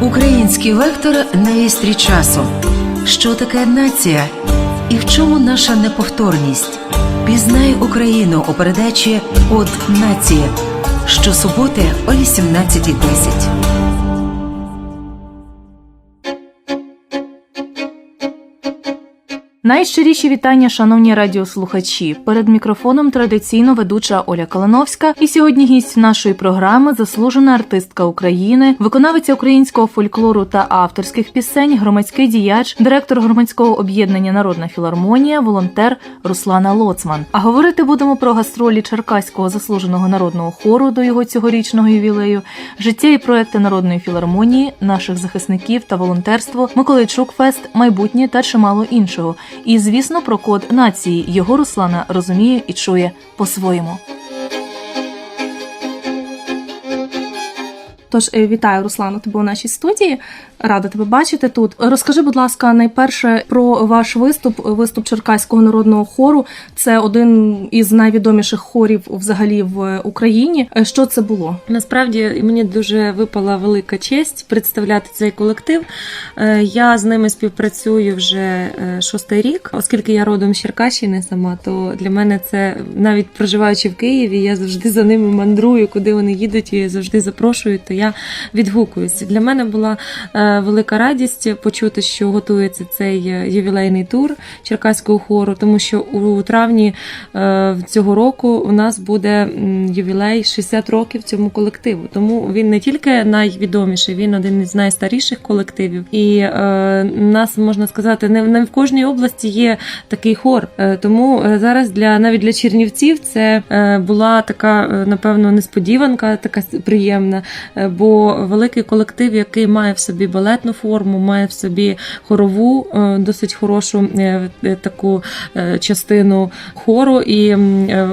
Український вектор на істрі часу. Що таке нація? І в чому наша неповторність? Пізнай Україну у передачі От нація щосуботи о 18.10. Найщиріші вітання, шановні радіослухачі. Перед мікрофоном традиційно ведуча Оля Калановська. І сьогодні гість нашої програми заслужена артистка України, виконавиця українського фольклору та авторських пісень, громадський діяч, директор громадського об'єднання Народна філармонія, волонтер Руслана Лоцман. А говорити будемо про гастролі Черкаського заслуженого народного хору до його цьогорічного ювілею, життя і проекти народної філармонії, наших захисників та волонтерство, Миколайчук Фест, майбутнє та чимало іншого. І звісно, про код нації його Руслана розуміє і чує по-своєму. Тож е, вітаю Руслану тебе у нашій студії. Рада тебе бачити тут. Розкажи, будь ласка, найперше про ваш виступ, виступ Черкаського народного хору. Це один із найвідоміших хорів взагалі в Україні. Е, Що це було? Насправді мені дуже випала велика честь представляти цей колектив. Е, Я з ними співпрацюю вже шостий рік, оскільки я родом з Черкащини сама, то для мене це навіть проживаючи в Києві, я завжди за ними мандрую, куди вони їдуть і завжди запрошують, то я відгукуюсь. Для мене була е, велика радість почути, що готується цей е, ювілейний тур Черкаського хору, тому що у травні е, цього року у нас буде ювілей 60 років цьому колективу. Тому він не тільки найвідоміший, він один із найстаріших колективів. І нас можна сказати, не, в кожній області є такий хор. Тому зараз для навіть для чернівців це була така, напевно, несподіванка, така приємна. Бо великий колектив, який має в собі балетну форму, має в собі хорову, е, досить хорошу е, е, таку частину хору і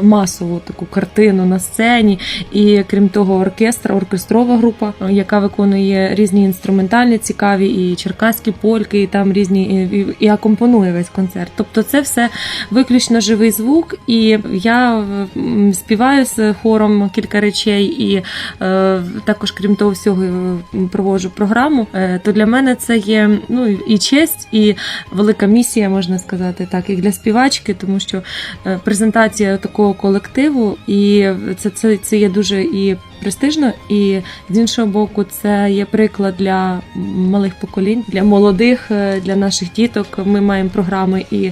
масову таку картину на сцені. І крім того, оркестр, оркестрова група, яка виконує різні інструментальні цікаві, і черкаські польки, і там різні і, і акомпонує весь концерт. Тобто, це все виключно живий звук. І я співаю з хором кілька речей, і е, також, крім того всього, е, проводжу програму. Е, то для мене це є ну і честь, і велика місія, можна сказати, так, і для співачки, тому що е, презентація такого колективу, і це, це, це є дуже і престижно, і з іншого боку, це є приклад для малих поколінь, для молодих, е, для наших діток. Ми маємо програми і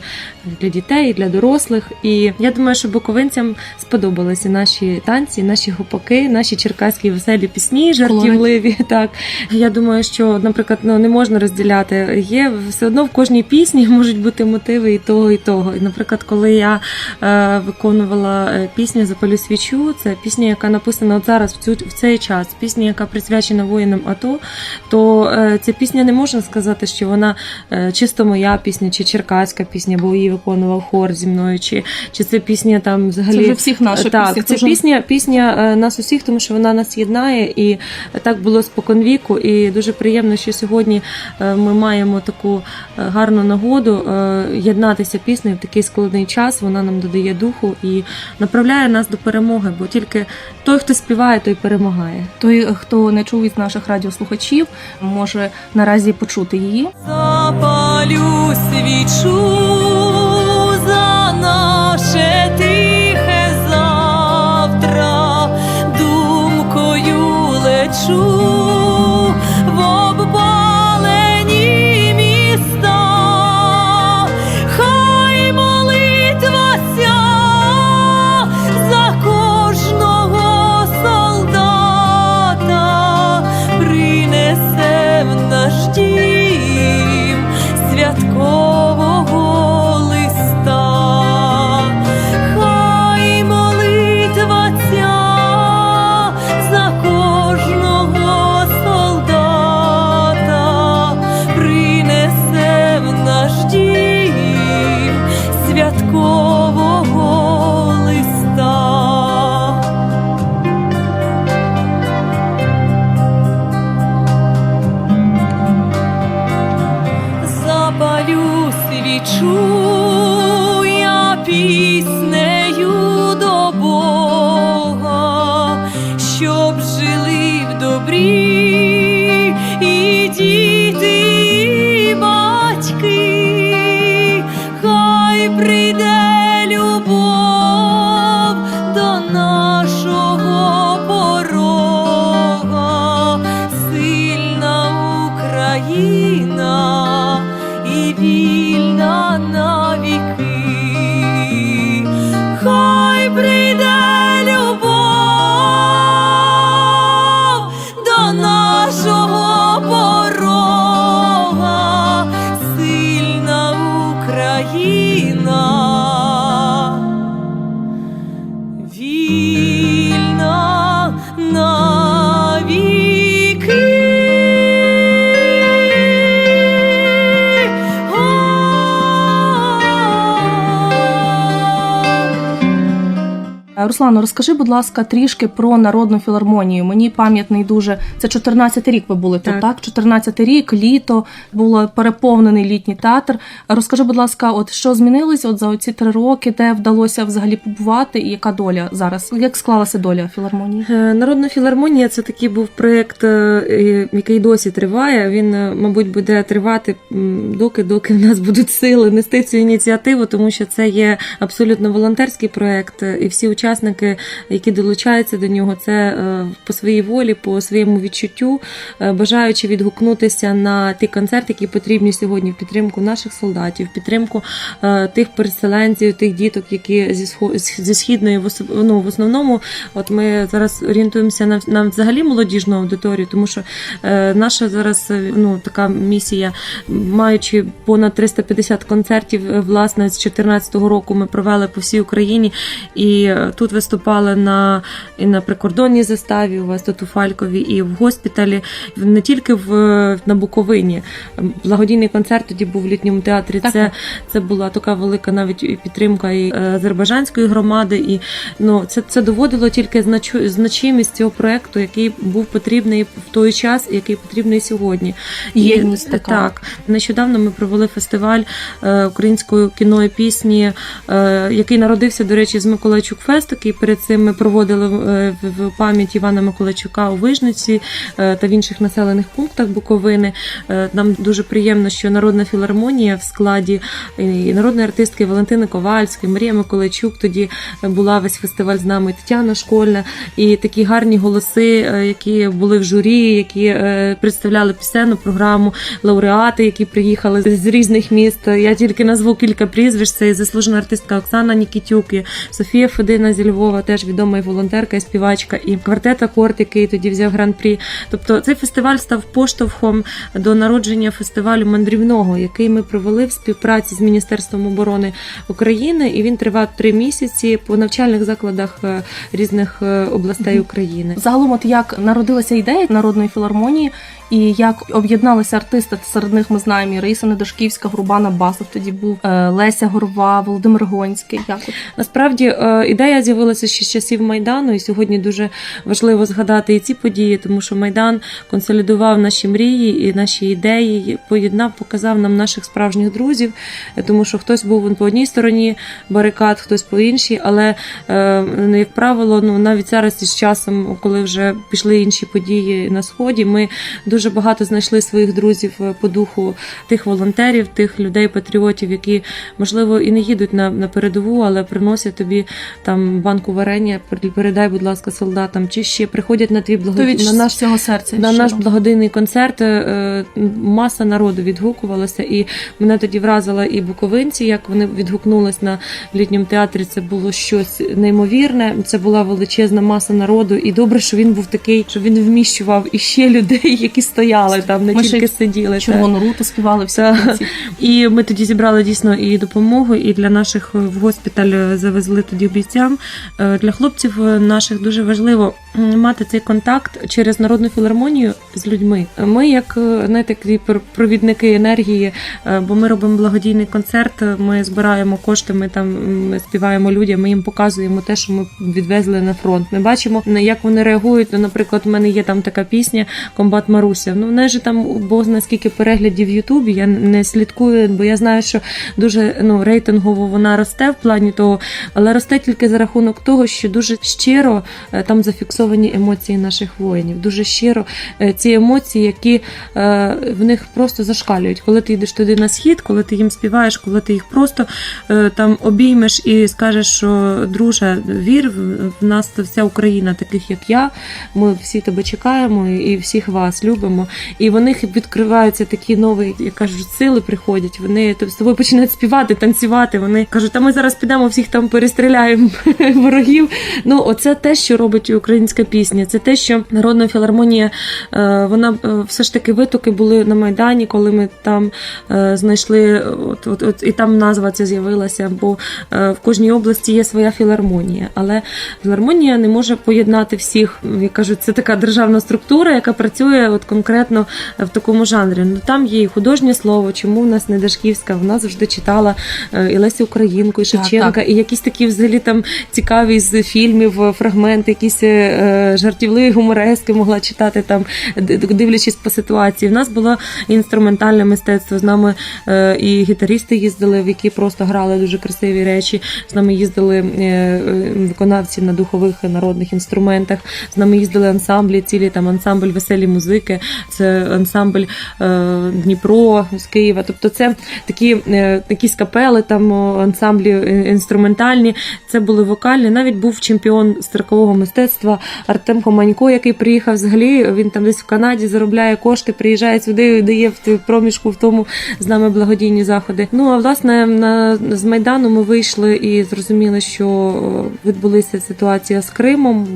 для дітей, і для дорослих. І я думаю, що буковинцям сподобалися наші танці, наші гопаки, наші черкаські веселі пісні, жартівливі. Так я думаю, що, наприклад, ну не можна розділяти. Є все одно в кожній пісні можуть бути мотиви і того, і того. І, наприклад, коли я е, виконувала е, пісню Запалю свічу, це пісня, яка написана от зараз в цю в цей час, пісня, яка присвячена воїнам АТО, то е, ця пісня не можна сказати, що вона е, чисто моя пісня, чи черкаська пісня, бо її виконував хор зі мною, чи, чи це пісня там взагалі. Це вже всіх наших так, пісень, це пісня, пісня е, нас усіх, тому що вона нас єднає, і так було споконвіку. І дуже приємно, що сьогодні е, ми маємо таку гарну нагоду е, єднатися піснею в такий складний час. Вона нам додає духу і направляє нас до перемоги, бо тільки той, хто співає, той перемагає. Той, хто не чув із наших радіослухачів, може наразі почути її. Запалю свічу за наше тихе Руслано, розкажи, будь ласка, трішки про народну філармонію. Мені пам'ятний дуже це 14 рік. Ви були тут, Так. так? 14 рік, літо було переповнений літній театр. Розкажи, будь ласка, от що змінилось от за оці три роки, де вдалося взагалі побувати, і яка доля зараз? Як склалася доля філармонії? Е, Народна філармонія це такий був проєкт, е, який досі триває. Він, е, мабуть, буде тривати доки, доки в нас будуть сили нести цю ініціативу, тому що це є абсолютно волонтерський проєкт, е, і всі учасники, які долучаються до нього, це е, по своїй волі, по своєму відчуттю, е, бажаючи відгукнутися на ті концерти, які потрібні сьогодні в підтримку наших солдатів, в підтримку е, тих переселенців, тих діток, які зі зі східної ну, в основному, от ми зараз орієнтуємося на, на взагалі молодіжну аудиторію, тому що наша зараз ну така місія, маючи понад 350 концертів, власне, з 2014 року ми провели по всій Україні, і е, тут виступали на і на прикордонній заставі. У вас тут у Фалькові, і в госпіталі, не тільки в на Буковині. Благодійний концерт тоді був в літньому театрі. Так, це це була така велика навіть підтримка і е, азербайджанської громади. І ну це, це доводило тільки значу, значимість цього проекту, який був потрібний в той час, і який потрібний сьогодні. Єдність така. Так, нещодавно ми провели фестиваль е, української кіно і пісні, е, який народився, до речі, з Миколайчук Фест, який перед цим ми проводили е, в, пам'ять Івана Миколайчука у Вижниці е, та в інших населених пунктах Буковини. Е, Нам дуже приємно, що народна філармонія в складі і народної артистки Валентини Ковальської, Марія Миколайчук. Тоді була весь фестиваль з нами Тетяна Школьна, і такі гарні голоси, які були в журі, які представляли пісенну програму, лауреати, які приїхали з різних міст. Я тільки назву кілька прізвищ. Це і заслужена артистка Оксана Нікітюк, і Софія Федина зі Львова, теж відома і волонтерка, і співачка, і квартет Акорд, який тоді взяв гран-прі. Тобто цей фестиваль став поштовхом до народження фестивалю мандрівного, який ми провели в співпраці з Міністерством оборони України, і він тривав три місяці по навчальних закладах е, різних е, областей України. Загалом, от як народилася ідея народної філармонії, і як об'єдналися артисти. Серед них ми знаємо і Раїса Недашківська, Грубана Басов тоді був е, Леся Горова, Володимир Гонський. Як? Насправді е, ідея з'явилася ще з часів Майдану, і сьогодні дуже важливо згадати і ці події, тому що Майдан консолідував наші мрії і наші ідеї, поєднав, показав нам наших справжніх друзів, тому що хтось був по одній стороні барикад, хтось по іншій, але е, ну, як правило, ну навіть зараз із часом, коли вже пішли інші події на сході, ми дуже багато знайшли своїх друзів е, по духу тих волонтерів, тих людей, патріотів, які можливо і не їдуть на, на передову, але приносять тобі там банку варення, пер- передай, будь ласка, солдатам, чи ще приходять на твій благо... на наш всього серця. на щиро. наш благодійний концерт е, маса народу відгукувалася, і мене тоді вразила і буковинці, як вони відгукнулись на літньому театрі. Це було щось неймовірне. Це була величезна маса народу, і добре, що він був такий, що він вміщував іще людей, які стояли там, не Ми тільки сиділи. Червону руту співали всі. І ми тоді зібрали дійсно і допомогу, і для наших в госпіталь е, завезли тоді бійцям. Е, Для хлопців е, наших дуже важливо мати цей контакт через народну філармонію з людьми. Ми, як е, знаєте, такі пр- провідники енергії, бо ми робимо благодійний концерт. Ми збираємо кошти, ми там співаємо людям, ми їм показуємо те, що ми відвезли на фронт. Ми бачимо, на- як вони реагують. Ну, Наприклад, у мене є там така пісня Комбат Маруся. Ну, в неї же там бог наскільки переглядів в Ютубі. Я не слідкую, бо я знаю, що дуже ну рейтингово вона росте в плані того, але росте тільки за рахунок того, що дуже щиро е, там зафіксовані емоції наших воїнів. Дуже щиро е, ці емоції, які е, в них просто зашкалюють. Коли ти йдеш туди на схід, коли ти їм співаєш, коли ти їх просто там обіймеш і скажеш, що друже, вір в- нас вся Україна, таких як я. Ми всі тебе чекаємо і всіх вас любимо. І в них відкриваються такі нові, як кажуть, сили приходять. Вони з тобою починають співати, танцювати. Вони кажуть, та ми зараз підемо всіх там перестріляємо ворогів. Ну, оце те, що робить українська пісня. Це те, що народна філармонія, е, вона е, все ж таки витоки були на майдані, коли ми там е, знайшли, от, от, от і там назва ця з'явилася. Бо в кожній області є своя філармонія, але філармонія не може поєднати всіх. Як кажуть, це така державна структура, яка працює от конкретно в такому жанрі. Ну там є і художнє слово. Чому в нас не Дашківська? Вона завжди читала е, і Лесі Українку, і Шевченка, так. і якісь такі взагалі там цікаві з фільмів, е, фрагменти, якісь е, жартівливі гуморески могла читати там, дивлячись по ситуації. В нас було інструментальне мистецтво. З нами е, і гітаристи їздили, в які просто грали дуже красиві речі. З нами їздили е, е, виконавці на духових народних інструментах. З нами їздили ансамблі, цілі там ансамбль веселі музики, це ансамбль е, Дніпро з Києва. Тобто, це такі е, якісь капели, там ансамблі е, інструментальні. Це були вокальні. Навіть був чемпіон строкового мистецтва Артем Хоманько, який приїхав взагалі. Він там десь в Канаді заробляє кошти, приїжджає сюди, дає в т- проміжку в тому з нами благодійні заходи. Ну а власне на з майдану ми вийшли і зрозуміли, що е, відбулися ситуація з Кримом,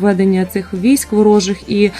введення цих військ ворожих і е,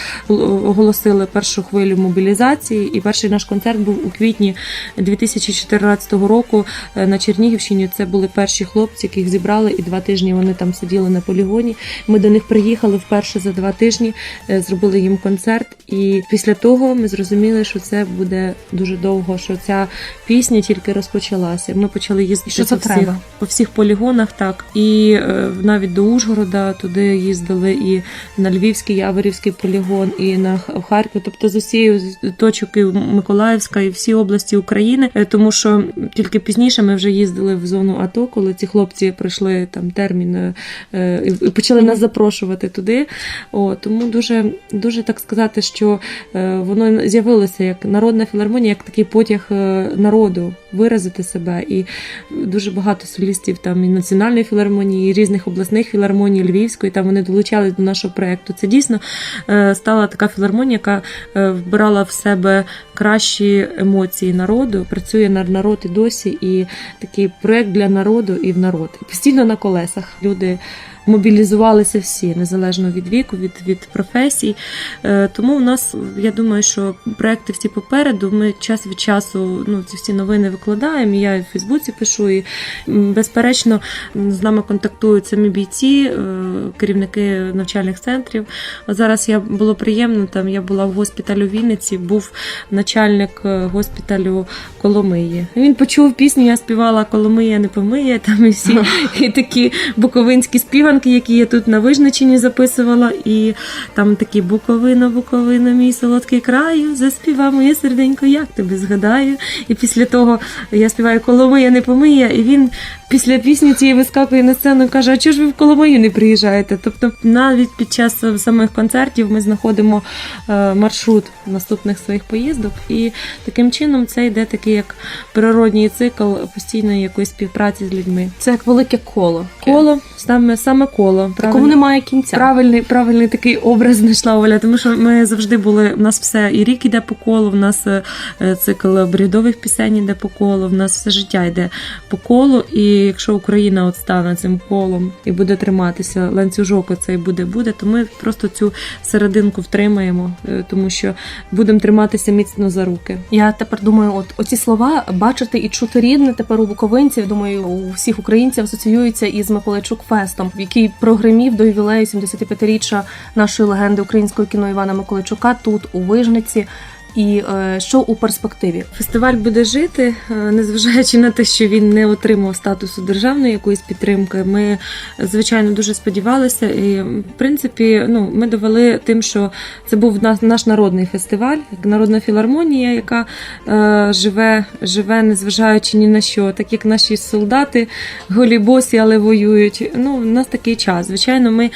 оголосили першу хвилю мобілізації. І перший наш концерт був у квітні 2014 року е, на Чернігівщині. Це були перші хлопці, яких зібрали, і два тижні вони там сиділи на полігоні. Ми до них приїхали вперше за два тижні, е, зробили їм концерт. І після того ми зрозуміли, що це буде дуже довго. Що ця пісня тільки розпочалася. Ми почали їздити Що це по всіх, треба? по всіх полігонах, так і е, навіть до Ужгорода туди їздили, і на Львівський Яворівський полігон, і на Харків, тобто з усієї точок і Миколаївська і всі області України, Е, тому що тільки пізніше ми вже їздили в зону АТО, коли ці хлопці пройшли там термін е, е, і почали нас запрошувати туди. О, тому дуже, дуже так сказати, що воно з'явилося як народна філармонія, як такий потяг народу виразити себе. І дуже багато солістів там і національної філармонії, і різних обласних філармоній Львівської. Там вони долучались до нашого проекту. Це дійсно е, стала така філармонія, яка е, вбирала в себе кращі емоції народу, працює на народ і досі, і такий проект для народу і в народ. Постійно на колесах люди. Мобілізувалися всі незалежно від віку, від, від професій. Е, Тому в нас, я думаю, що проекти всі попереду. Ми час від часу ну, ці всі новини викладаємо. і Я і в Фейсбуці пишу. І безперечно, з нами контактують самі бійці, е, керівники навчальних центрів. А зараз я було приємно. Там я була в госпіталі у Вінниці, був начальник е, госпіталю Коломиї. Він почув пісню, я співала Коломия не помиє. Там і всі і такі буковинські співанки, які я тут на визначенні записувала. І там такі Буковина, Буковина, мій солодкий краю, заспівав моє серденько, як тебе згадаю. І після того я співаю Коломия не помия, і він після пісні цієї вискакує на сцену і каже: А чого ж ви в Коломию не приїжджаєте? Тобто, навіть під час самих концертів ми знаходимо е, маршрут наступних своїх поїздок, і таким чином це йде такий як природній цикл постійної якоїсь співпраці з людьми. Це як велике коло. Коло саме саме коло. Такому немає кінця. Правильний, правильний такий образ знайшла Оля, тому що ми завжди були. У нас все і рік іде по колу, в нас е, цикл обрядових пісень іде по колу, в нас все життя йде по колу. І якщо Україна от стане цим колом і буде триматися, ланцюжок оцей буде, буде, то ми просто цю серединку втримаємо, е, тому що будемо триматися міцно за руки. Я тепер думаю, от оці слова бачити і чути рідне тепер у буковинців. Думаю, у всіх українців асоціюються із Миколайчук Фестом, який прогримів до ювілею 75-річчя нашої легенди українського кіно Івана Миколайчука тут у Вижниці. І е, що у перспективі? Фестиваль буде жити, е, незважаючи на те, що він не отримав статусу державної якоїсь підтримки. Ми звичайно дуже сподівалися, і в принципі, ну ми довели тим, що це був наш, народний фестиваль, як народна філармонія, яка е, живе, живе, незважаючи ні на що, так як наші солдати голі босі, але воюють. Ну, у нас такий час. Звичайно, ми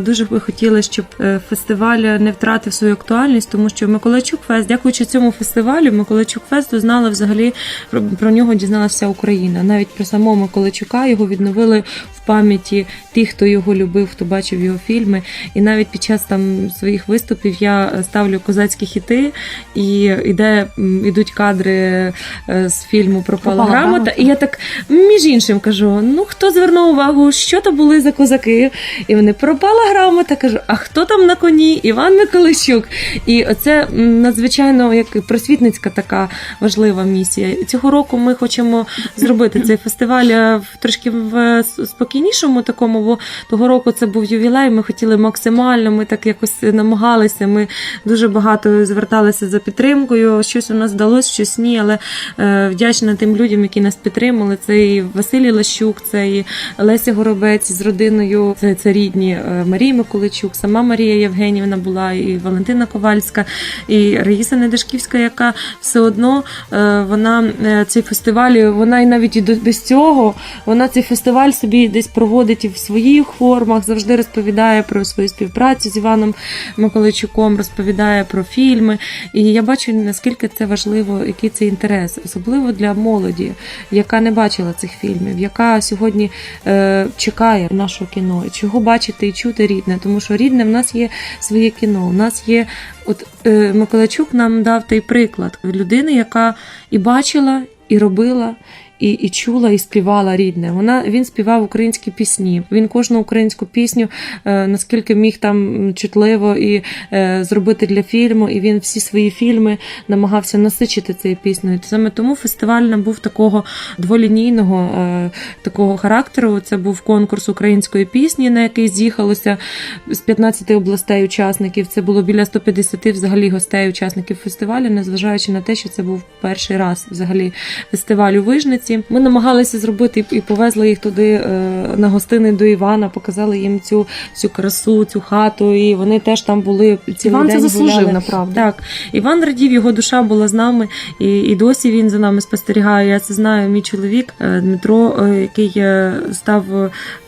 дуже би хотіли, щоб фестиваль не втратив свою актуальність, тому що Миколайчук Фест, дякуючи цьому фестивалю, Миколайчук Фесту знала взагалі про, про нього дізналася вся Україна. Навіть про самого Миколайчука його відновили в пам'яті тих, хто його любив, хто бачив його фільми. І навіть під час там своїх виступів я ставлю козацькі хіти, і іде м, ідуть кадри е, з фільму Пропала «Пропала грамота. грамота». І я так між іншим кажу: ну хто звернув увагу, що то були за козаки? І вони пропала грамота. Кажу, а хто там на коні? Іван Миколайчук. І оце надзвичайно звичайно, як просвітницька така важлива місія. Цього року ми хочемо зробити цей фестиваль е, в трошки в спокійнішому такому, бо того року це був ювілей. Ми хотіли максимально, ми так якось намагалися. Ми дуже багато зверталися за підтримкою. Щось у нас вдалося, щось ні, але е, вдячна тим людям, які нас підтримали. Це і Василій Лащук, це і Леся Горобець з родиною, це, це рідні е, Марія Миколичук, сама Марія Євгенівна була, і Валентина Ковальська, і Раїса Недашківська, яка все одно е, вона е, цей фестиваль, вона і навіть і без цього, вона цей фестиваль собі десь проводить і в своїх формах, завжди розповідає про свою співпрацю з Іваном Миколайчуком, розповідає про фільми. І я бачу, наскільки це важливо, який це інтерес, особливо для молоді, яка не бачила цих фільмів, яка сьогодні е, чекає нашого кіно, чого бачити і чути рідне, тому що рідне в нас є своє кіно. У нас є, от е, Миколайчук нам дав той приклад людини, яка і бачила, і робила. І, і чула, і співала рідне. Вона він співав українські пісні. Він кожну українську пісню, е, наскільки міг там чутливо і е, зробити для фільму. І він всі свої фільми намагався насичити цією піснею. Саме тому фестиваль набув такого дволінійного е, такого характеру. Це був конкурс української пісні, на який з'їхалося з 15 областей учасників. Це було біля 150 взагалі гостей, учасників фестивалю, незважаючи на те, що це був перший раз взагалі фестиваль у Вижниці. Ми намагалися зробити і повезли їх туди е, на гостини до Івана, показали їм цю всю красу, цю хату, і вони теж там були цілий Іван це заслужив, направду. Так, Іван радів, його душа була з нами, і, і досі він за нами спостерігає. Я це знаю. Мій чоловік е, Дмитро, е, який став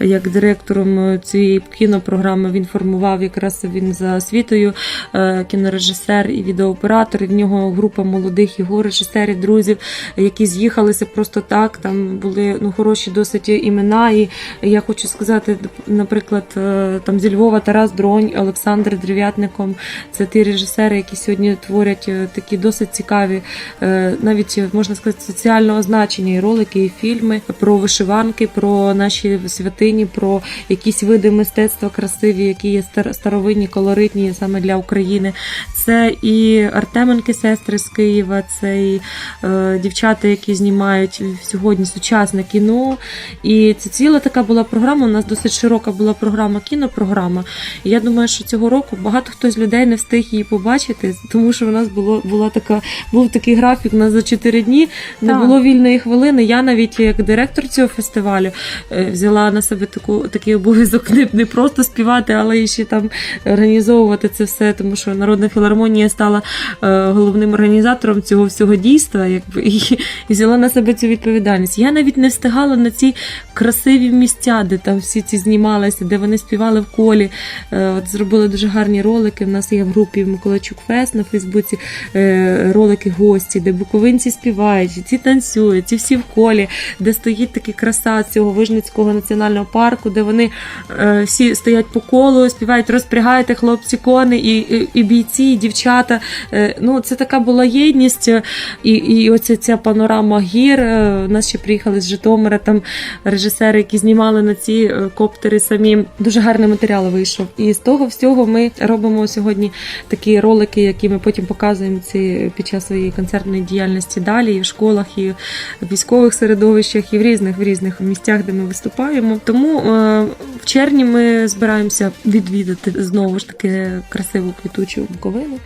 як директором цієї кінопрограми. Він формував якраз він за освітою кінорежисер і відеооператор. І в нього група молодих його режисерів, друзів, які з'їхалися просто так. Там були ну хороші досить імена. І я хочу сказати, наприклад, е, там зі Львова Тарас Дронь, Олександр Древ'ятником. Це ті режисери, які сьогодні творять е, такі досить цікаві, е, навіть можна сказати, соціального значення і ролики, і фільми про вишиванки, про наші святині, про якісь види мистецтва красиві, які є стар- старовинні, колоритні саме для України. Це і Артеменки, сестри з Києва, це і дівчата, які знімають сьогодні сучасне кіно. І це ціла така була програма. У нас досить широка була програма, кінопрограма. І я думаю, що цього року багато хто з людей не встиг її побачити, тому що в нас було була така, був такий графік. У нас за 4 дні не Так. було вільної хвилини. Я навіть як директор цього фестивалю е, взяла на себе таку такий обов'язок не, не просто співати, але і ще там організовувати це все, тому що народна філармонія стала е, головним організатором цього всього дійства, якби і, і взяла на себе цю відповідальність. Я навіть не встигала на ці красиві місця, де там всі ці знімалися, де вони співали в колі. Е, От зробили дуже гарні ролики. У нас є в групі Миколайчук Фест на Фейсбуці е, ролики гості, де буковинці співають, ці танцюють, ці всі в колі, де стоїть така краса цього Вижницького національного парку, де вони е, всі стоять по колу, співають, розпрягайте хлопці кони, і, і, і бійці, і дівчата. Ну, це така була єдність. І, і оця ця панорама гір. У нас ще приїхали з Житомира, там режисери, які знімали на ці е, коптери самі. Дуже гарний матеріал вийшов. І з того всього ми робимо сьогодні такі ролики, які ми потім показуємо ці під час своєї концертної діяльності далі, і в школах, і в військових середовищах, і в різних в різних місцях, де ми виступаємо. Тому е, в червні ми збираємося відвідати знову ж таки красиву квітучу Буковину.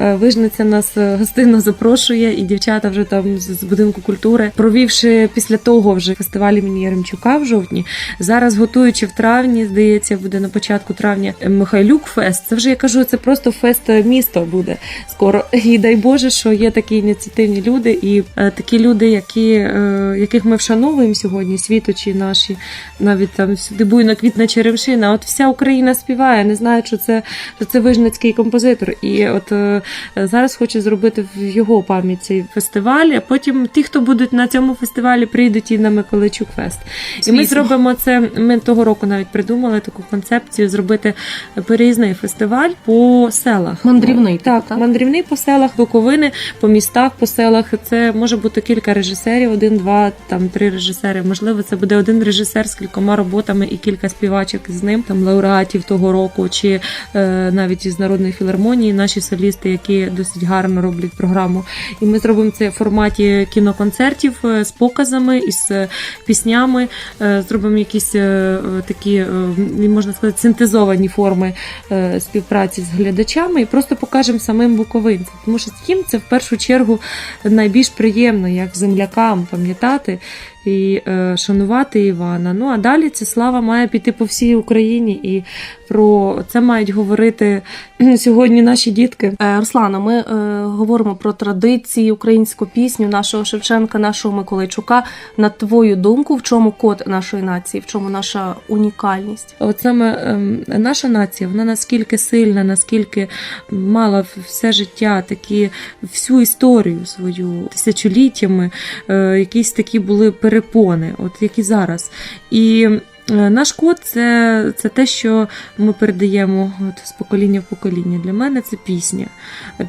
Е, Вижниця нас гостинно запрошує, і дівчата вже там з будинку культури, провівши після того вже фестиваль імені Яремчука в жовтні. Зараз готуючи в травні, здається, буде на початку травня Михайлюк Фест. Це вже я кажу, це просто фест міста буде скоро. І дай Боже, що є такі ініціативні люди, і е, такі люди, які, е, яких ми вшановуємо сьогодні, світочі наші, навіть там сюди буйно квітна черемшина. От вся Україна співає, не знаю, що це, що це вижницький композитор. І от е, зараз хочу зробити в його пам'ять цей фестиваль. А потім ті, хто будуть на цьому фестивалі прийдуть і на Миколайчук Фест. І ми зробимо це. Ми того року навіть придумали таку концепцію зробити переїзний фестиваль по селах. Мандрівний, так, так? мандрівний по селах Буковини, по містах, по селах. Це може бути кілька режисерів, один, два, там три режисери. Можливо, це буде один режисер з кількома роботами і кілька співачок з ним, там лауреатів того року, чи е, навіть із народної філармонії, наші солісти, які досить гарно роблять програму. І ми зробимо це в форматі кіноконцертів е, з показами і з е, піснями. Е, Зробимо якісь е, такі, можна сказати, синтезовані форми співпраці з глядачами і просто покажемо самим буковинцям. Тому що їм це в першу чергу найбільш приємно, як землякам пам'ятати і е, шанувати Івана. Ну а далі ця слава має піти по всій Україні, і про це мають говорити сьогодні наші дітки. Е, Руслана, ми е, говоримо про традиції, українську пісню нашого Шевченка, нашого Миколайчука. На твою думку, в чому код нашої нації, в чому наша унікальність? От саме ем, наша нація, вона наскільки сильна, наскільки мала все життя, такі всю історію свою тисячоліттями, е, якісь такі були перепони, от і зараз. І е, наш код це, це те, що ми передаємо от, з покоління в покоління. Для мене це пісня.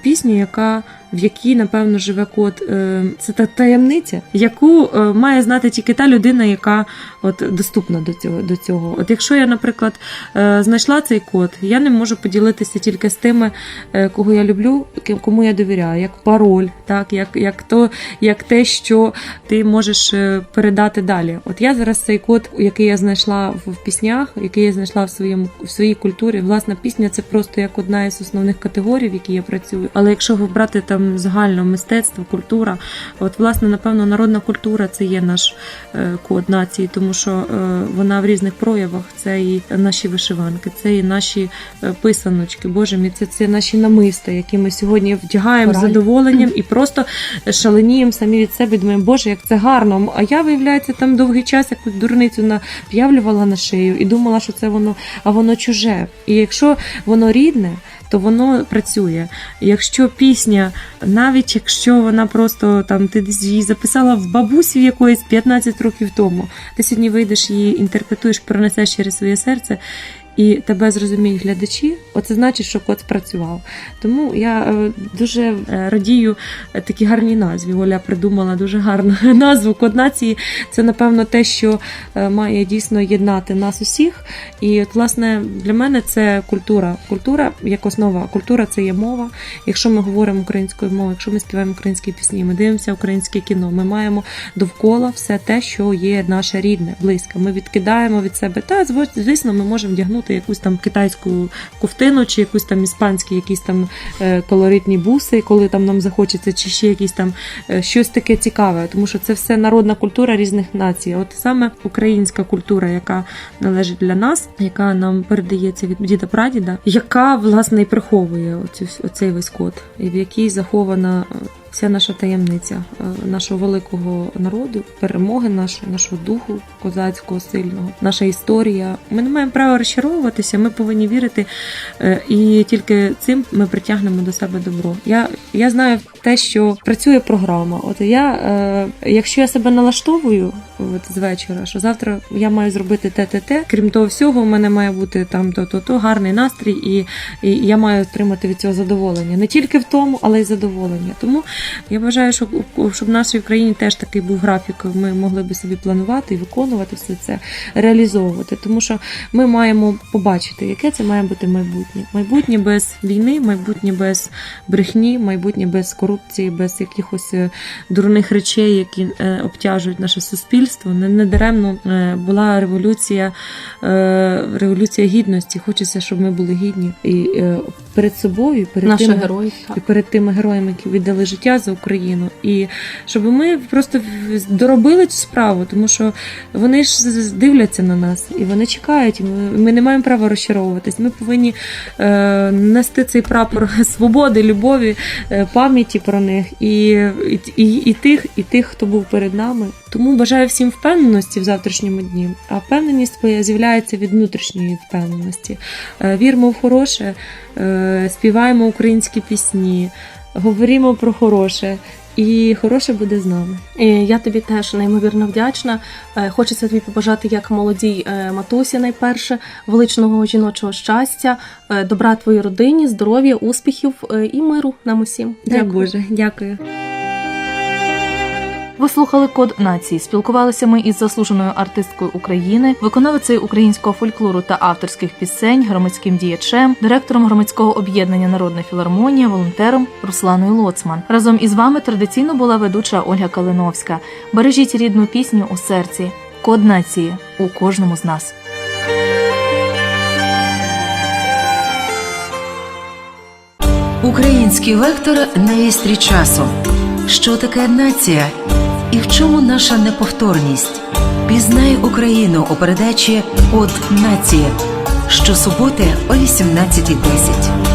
Пісня, яка в якій, напевно, живе код. Е, Це та таємниця, яку е, має знати тільки та людина, яка от доступна до цього. До цього. От якщо я, наприклад, е, знайшла цей код, я не можу поділитися тільки з тими, кого я люблю, кому я довіряю, як пароль, так як, як то, як те, що ти можеш передати далі. От я зараз цей код, який я знайшла в в піснях, який я знайшла в своєму в своїй культурі. Власна пісня це просто як одна із основних категорій, в якій я працюю. Але якщо брати там загально мистецтво, культура, от власне, напевно, народна культура це є наш е, код нації, тому що е, вона в різних проявах. Це і наші вишиванки, це і наші е, писаночки. Боже мій, це, це наші намиста, які ми сьогодні вдягаємо з задоволенням і просто шаленіємо самі від себе. Думаємо, боже, як це гарно. А я, виявляється, там довгий час якусь дурницю нап'явлювала на шию і думала, що це воно, а воно чуже. І якщо воно рідне, то воно працює. Якщо пісня, навіть якщо вона просто там ти десь її записала в бабусі в якоїсь 15 років тому, ти сьогодні вийдеш її, інтерпретуєш, пронесеш через своє серце. І тебе зрозуміють глядачі, оце значить, що код спрацював. Тому я е, дуже е, радію е, такій гарній назві. Оля придумала дуже гарну назву Код нації. Це напевно те, що має дійсно єднати нас усіх. І от, власне для мене це культура. Культура як основа. Культура це є мова. Якщо ми говоримо українською мовою, якщо ми співаємо українські пісні, ми дивимося українське кіно. Ми маємо довкола все те, що є наше рідне, близьке. Ми відкидаємо від себе. Та звісно, ми можемо вдягнути якусь там китайську ковтину, чи якусь там іспанські, якісь там е, колоритні буси, коли там нам захочеться, чи ще якісь там е, щось таке цікаве, тому що це все народна культура різних націй. От саме українська культура, яка належить для нас, яка нам передається від діда прадіда, яка власне і приховує оцю, оцей весь код, і в якій захована. Вся наша таємниця е, нашого великого народу, перемоги нашої, нашого духу козацького сильного, наша історія. Ми не маємо права розчаровуватися. Ми повинні вірити, е, і тільки цим ми притягнемо до себе добро. Я, я знаю те, що працює програма. От я, е, якщо я себе налаштовую от з вечора, що завтра я маю зробити те, те, те. Крім того всього, у мене має бути там то, то, гарний настрій, і, і я маю отримати від цього задоволення. Не тільки в тому, але й задоволення. Тому я бажаю, щоб, щоб в нашій Україні теж такий був графік. Ми могли би собі планувати і виконувати все це, реалізовувати. Тому що ми маємо побачити, яке це має бути майбутнє. Майбутнє без війни, майбутнє без брехні, майбутнє без корупції, без якихось е, дурних речей, які е, обтяжують наше суспільство. Не, не даремно е, була революція, революція гідності. Хочеться, щоб ми були гідні і перед собою, і перед Наші тими, герої. І перед тими героями, які віддали життя за Україну, і щоб ми просто доробили цю справу, тому що вони ж дивляться на нас і вони чекають. І ми, ми не маємо права розчаровуватись. Ми повинні е, нести цей прапор свободи, любові, е, пам'яті про них і, і, і, і тих, і тих, хто був перед нами. Тому бажаю всім впевненості в завтрашньому дні. А впевненість з'являється від внутрішньої впевненості. Е, Вірмо в хороше, е, співаємо українські пісні, говоримо про хороше. і хороше буде з нами. Я тобі теж неймовірно вдячна. Е, Хочеться тобі побажати як молодій е, матусі, найперше, величного жіночого щастя, е, добра твоїй родині, здоров'я, успіхів е, і миру нам усім. Дай Боже, дякую. Ви слухали Код нації. Спілкувалися ми із заслуженою артисткою України, виконавицею українського фольклору та авторських пісень, громадським діячем, директором громадського об'єднання Народна філармонія, волонтером Русланою Лоцман. Разом із вами традиційно була ведуча Ольга Калиновська. Бережіть рідну пісню у серці. Код нації у кожному з нас. Український вектор на вістрі часу. Що таке нація? І в чому наша неповторність? Пізнай Україну у передачі От нація. Щосуботи о 18.10.